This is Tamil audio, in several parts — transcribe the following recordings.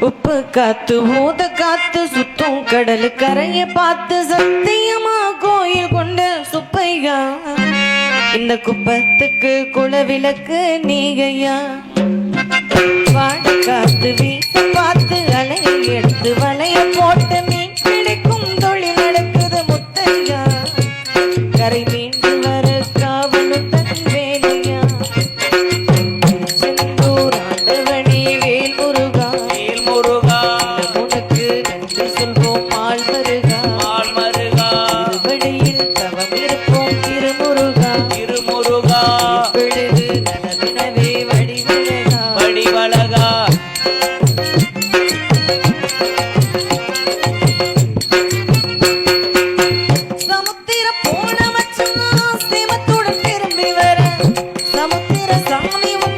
உப்பு காத்து ஊத காத்து சுத்தும் கடல் கரையை பார்த்து சத்தியமா கோயில் கொண்ட சுப்பையா? இந்த குப்பத்துக்கு குல விளக்கு நீகையா? பாடி காத்து வீச பார்த்து அலை எடுத்து வளைய போட்டு மீன் கிடைக்கும் தொழில் நடக்குது முத்தையா? கரை 让你。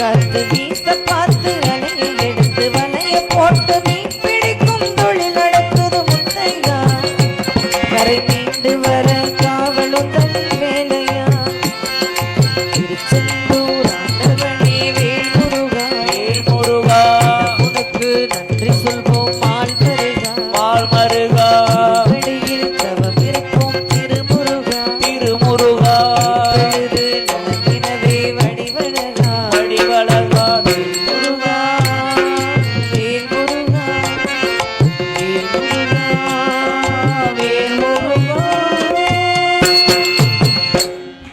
காத்து வீச பார்த்து அலையை எடுத்து வலைய போட்டு மீன் பிடிக்கும் தொழில் நடக்குது முத்தையா கரை மீண்டு வர காவலும் தன் வேலையா? திருச்செந்தூரானவனே வேல் முருகா வேல் முருகா உனக்கு நன்றி சொல்வோம் பால் மருகா பால் மருகா.